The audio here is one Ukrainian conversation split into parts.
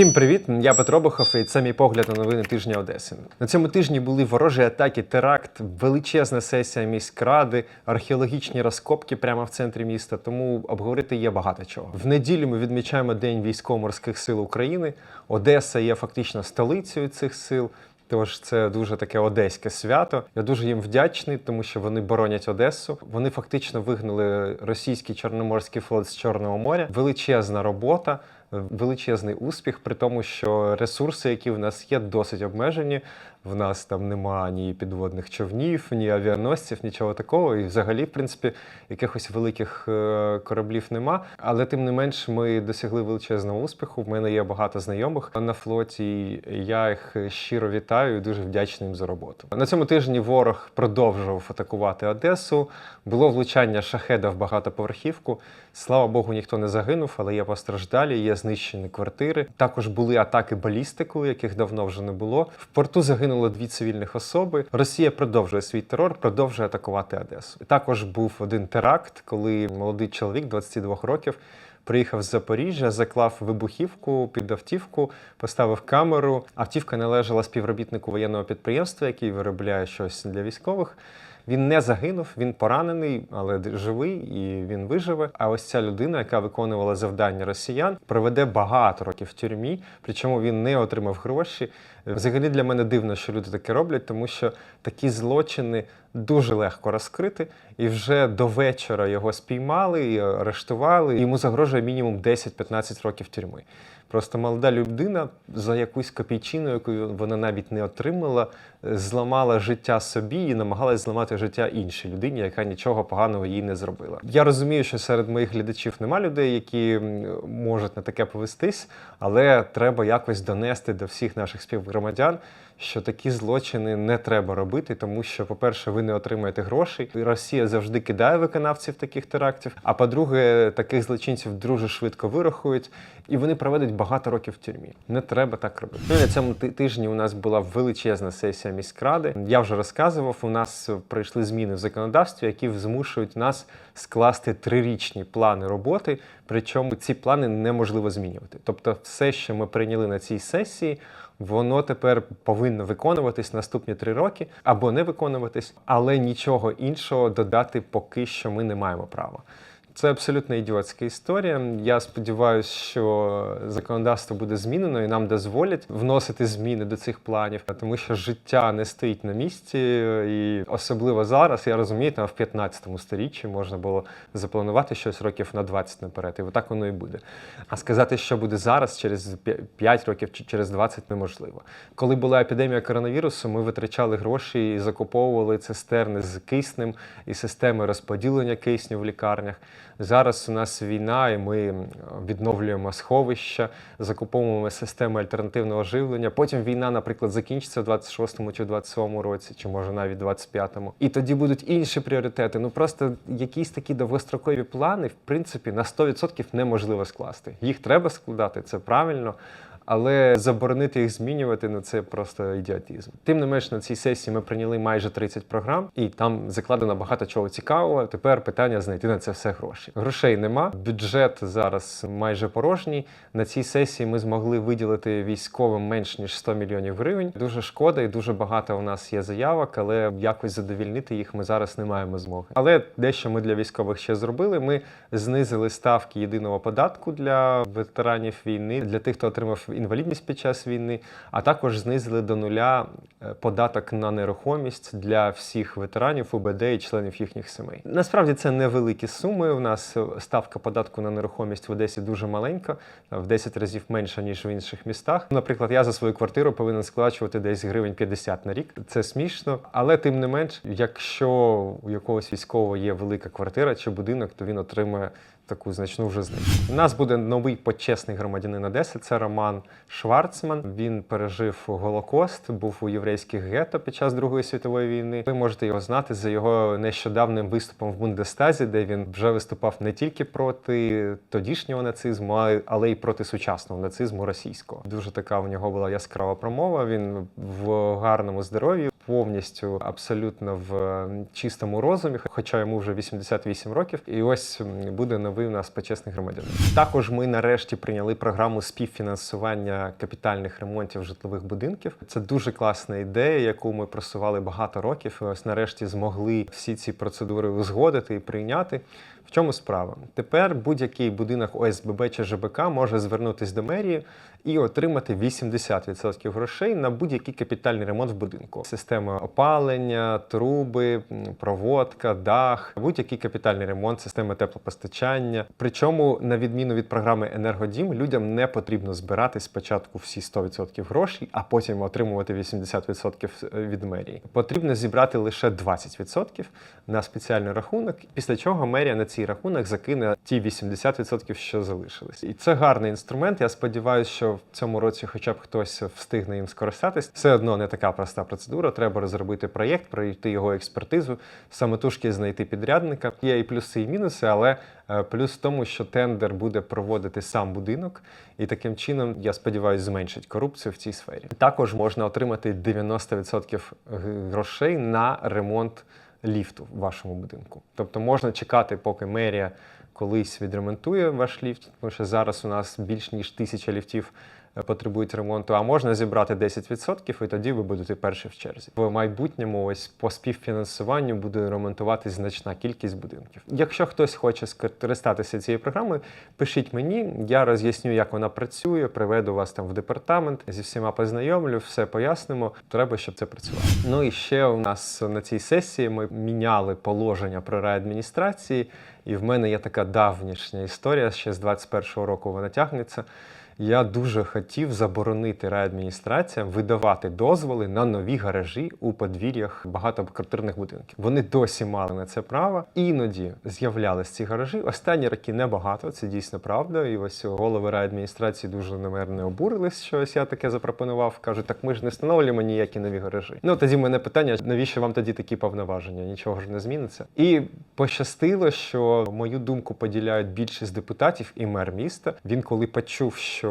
Всім привіт! Я Петро Бохов, і це мій погляд на новини тижня Одеси. На цьому тижні були ворожі атаки, теракт, величезна сесія міськради, археологічні розкопки прямо в центрі міста. Тому обговорити є багато чого. В неділю ми відмічаємо День військово-морських сил України. Одеса є фактично столицею цих сил. Тож це дуже таке одеське свято. Я дуже їм вдячний, тому що вони боронять Одесу. Вони фактично вигнали російський чорноморський флот з Чорного моря. Величезна робота, величезний успіх, при тому, що ресурси, які в нас є, досить обмежені. В нас там нема ні підводних човнів, ні авіаносців, нічого такого. І взагалі, в принципі, якихось великих е, кораблів нема. Але тим не менш, ми досягли величезного успіху. В мене є багато знайомих на флоті. і Я їх щиро вітаю і дуже вдячний їм за роботу. На цьому тижні ворог продовжував атакувати Одесу. Було влучання шахеда в багатоповерхівку. Слава Богу, ніхто не загинув, але є постраждалі, є знищені квартири. Також були атаки балістикою, яких давно вже не було. В порту загинуло дві цивільних особи. Росія продовжує свій терор, продовжує атакувати Одесу. Також був один теракт, коли молодий чоловік 22 років. Приїхав з Запоріжжя, заклав вибухівку під автівку, поставив камеру. Автівка належала співробітнику воєнного підприємства, який виробляє щось для військових. Він не загинув, він поранений, але живий і він виживе. А ось ця людина, яка виконувала завдання росіян, проведе багато років в тюрмі, причому він не отримав гроші. Взагалі для мене дивно, що люди таке роблять, тому що такі злочини дуже легко розкрити, і вже до вечора його спіймали і арештували. Йому загрожує мінімум 10-15 років тюрми. Просто молода людина за якусь копійчину, яку вона навіть не отримала, е, зламала життя собі і намагалась зламати життя іншій людині, яка нічого поганого їй не зробила. Я розумію, що серед моїх глядачів нема людей, які можуть на таке повестись, але треба якось донести до всіх наших співгромадян, що такі злочини не треба робити, тому що, по-перше, ви не отримаєте грошей. Росія завжди кидає виконавців таких терактів. А по-друге, таких злочинців дуже швидко вирахують, і вони проведуть багато років в тюрмі. Не треба так робити. Ну і на цьому тижні у нас була величезна сесія міськради. Я вже розказував. У нас прийшли зміни в законодавстві, які змушують нас скласти трирічні плани роботи. Причому ці плани неможливо змінювати. Тобто, все, що ми прийняли на цій сесії, воно тепер повинно виконуватись наступні три роки або не виконуватись, але нічого іншого додати поки що ми не маємо права. Це абсолютно ідіотська історія. Я сподіваюся, що законодавство буде змінено і нам дозволять вносити зміни до цих планів, тому що життя не стоїть на місці, і особливо зараз я розумію, там в 15 сторіччі можна було запланувати щось років на 20 наперед, і отак воно і буде. А сказати, що буде зараз, через 5 років чи через 20 неможливо. Коли була епідемія коронавірусу, ми витрачали гроші і закуповували цистерни з киснем і системи розподілення кисню в лікарнях. Зараз у нас війна, і ми відновлюємо сховища, закуповуємо системи альтернативного живлення. Потім війна, наприклад, закінчиться в 26-му чи 27-му році, чи може навіть 25-му. І тоді будуть інші пріоритети. Ну просто якісь такі довгострокові плани, в принципі, на 100% неможливо скласти. Їх треба складати, це правильно. Але заборонити їх змінювати ну це просто ідіотизм. Тим не менш, на цій сесії ми прийняли майже 30 програм, і там закладено багато чого цікавого. Тепер питання знайти на це все гроші. Грошей нема. Бюджет зараз майже порожній. На цій сесії ми змогли виділити військовим менш ніж 100 мільйонів гривень. Дуже шкода, і дуже багато у нас є заявок, але якось задовільнити їх ми зараз не маємо змоги. Але дещо ми для військових ще зробили. Ми знизили ставки єдиного податку для ветеранів війни, для тих, хто отримав інвалідність під час війни, а також знизили до нуля е, податок на нерухомість для всіх ветеранів УБД і членів їхніх сімей. Насправді це невеликі суми. У нас е, ставка податку на нерухомість в Одесі дуже маленька, в 10 разів менша ніж в інших містах. Наприклад, я за свою квартиру повинен сплачувати десь гривень 50 на рік. Це смішно, але тим не менш, якщо у якогось військового є велика квартира чи будинок, то він отримує таку значну вже знижку. У нас буде новий почесний громадянин Одеси. Це Роман Шварцман. Він пережив Голокост, був у єврейських гетто під час Другої світової війни. Ви можете його знати за його нещодавним виступом в Бундестазі, де він вже виступав не тільки проти тодішнього нацизму, але й проти сучасного нацизму російського. Дуже така у нього була яскрава промова. Він в гарному здоров'ї. Повністю абсолютно в чистому розумі, хоча йому вже 88 років. І ось буде новий у нас почесний громадянин. Також ми нарешті прийняли програму співфінансування капітальних ремонтів житлових будинків. Це дуже класна ідея, яку ми просували багато років. І ось нарешті змогли всі ці процедури узгодити і прийняти. В чому справа? Тепер будь-який будинок ОСББ чи ЖБК може звернутися до мерії і отримати 80% грошей на будь-який капітальний ремонт в будинку. Система опалення, труби, проводка, дах, будь-який капітальний ремонт, система теплопостачання. Причому, на відміну від програми Енергодім, людям не потрібно збирати спочатку всі 100% грошей, а потім отримувати 80% від мерії. Потрібно зібрати лише 20% на спеціальний рахунок, після чого мерія на цей рахунок закине ті 80%, що залишились. І це гарний інструмент. Я сподіваюся, що в цьому році хоча б хтось встигне їм скористатись. Все одно не така проста процедура. Треба розробити проєкт, пройти його експертизу, самотужки знайти підрядника. Є і плюси, і мінуси, але е, плюс в тому, що тендер буде проводити сам будинок, і таким чином, я сподіваюся, зменшить корупцію в цій сфері. Також можна отримати 90% грошей на ремонт ліфту в вашому будинку. Тобто можна чекати, поки мерія колись відремонтує ваш ліфт, тому що зараз у нас більш ніж тисяча ліфтів потребують ремонту, а можна зібрати 10% і тоді ви будете перші в черзі. В майбутньому ось по співфінансуванню буде ремонтуватись значна кількість будинків. Якщо хтось хоче скористатися цією програмою, пишіть мені, я роз'ясню, як вона працює, приведу вас там в департамент, зі всіма познайомлю, все пояснимо. Треба, щоб це працювало. Ну і ще у нас на цій сесії ми міняли положення про райадміністрації, і в мене є така давнішня історія, ще з 21-го року вона тягнеться. Я дуже хотів заборонити райадміністраціям видавати дозволи на нові гаражі у подвір'ях багатоквартирних будинків. Вони досі мали на це право. Іноді з'являлись ці гаражі. Останні роки небагато, це дійсно правда. І ось голови райадміністрації дуже намерно обурились, що ось я таке запропонував. Кажуть, так ми ж не встановлюємо ніякі нові гаражі. Ну тоді мене питання: навіщо вам тоді такі повноваження? Нічого ж не зміниться. І пощастило, що мою думку поділяють більшість депутатів і мер міста. Він коли почув, що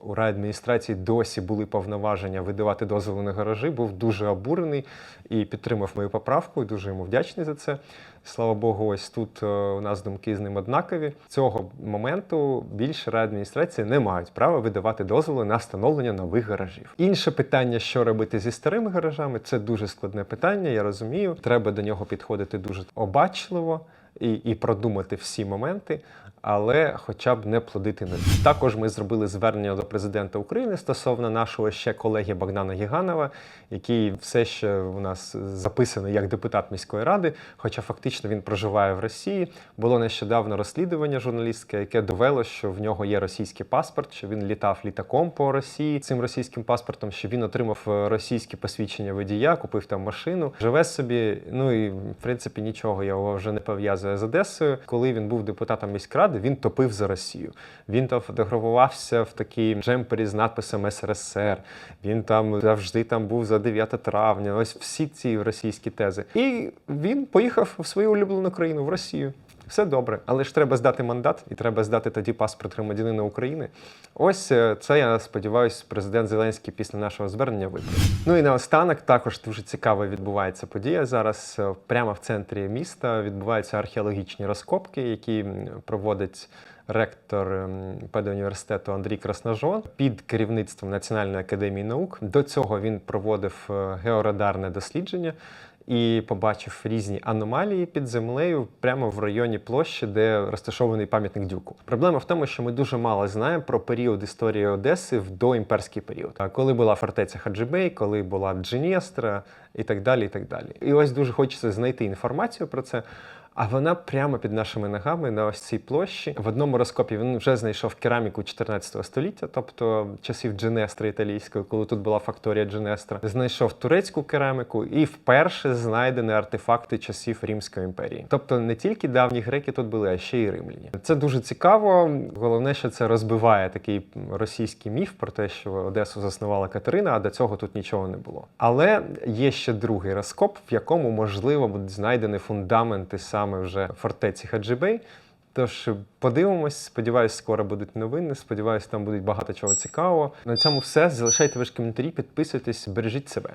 у райадміністрації досі були повноваження видавати дозволи на гаражі, був дуже обурений і підтримав мою поправку. і Дуже йому вдячний за це. Слава Богу, ось тут е, у нас думки з ним однакові. Цього моменту більше райадміністрації не мають права видавати дозволи на встановлення нових гаражів. Інше питання, що робити зі старими гаражами, це дуже складне питання. Я розумію. Треба до нього підходити дуже обачливо і, і продумати всі моменти, але хоча б не плодити нові. Також ми зробили звернення до президента України стосовно нашого ще колеги Богдана Гіганова, який все ще у нас записаний як депутат міської ради, хоча фактично він проживає в Росії. Було нещодавно розслідування журналістське, яке довело, що в нього є російський паспорт, що він літав літаком по Росії цим російським паспортом, що він отримав е, російське посвідчення водія, купив там машину, живе собі. Ну і в принципі нічого його вже не пов'язує з Одесою. Коли він був депутатом міськради, він топив за Росію. Він там фотографувався в такій джемпері з надписом СРСР. Він там завжди там був за 9 травня. Ось всі ці російські тези. І він поїхав в свою улюблену країну в Росію. Все добре, але ж треба здати мандат, і треба здати тоді паспорт громадянина України. Ось е, це я сподіваюся, президент Зеленський після нашого звернення виправить. Ну і наостанок також дуже цікава відбувається подія. Зараз е, прямо в центрі міста відбуваються археологічні розкопки, які проводить ректор ем, педуніверситету Андрій Красножон під керівництвом Національної академії наук. До цього він проводив е, георадарне дослідження і побачив різні аномалії під землею прямо в районі площі, де розташований пам'ятник Дюку. Проблема в тому, що ми дуже мало знаємо про період історії Одеси в доімперський період, коли була фортеця Хаджибей, коли була Джинєстра і так далі. І так далі. І ось дуже хочеться знайти інформацію про це. А вона прямо під нашими ногами на ось цій площі. В одному розкопі він вже знайшов кераміку 14 століття, тобто часів Дженестри італійської, коли тут була факторія Дженестра. Знайшов турецьку кераміку і вперше знайдені артефакти часів Римської імперії. Тобто не тільки давні греки тут були, а ще й римляні. Це дуже цікаво. Головне, що це розбиває такий російський міф про те, що Одесу заснувала Катерина, а до цього тут нічого не було. Але є ще другий розкоп, в якому можливо будуть знайдені фундаменти саме вже фортеці Хаджибей. Тож подивимось, сподіваюсь, скоро будуть новини. Сподіваюсь, там буде багато чого цікавого. На цьому все. Залишайте ваші коментарі, підписуйтесь, бережіть себе.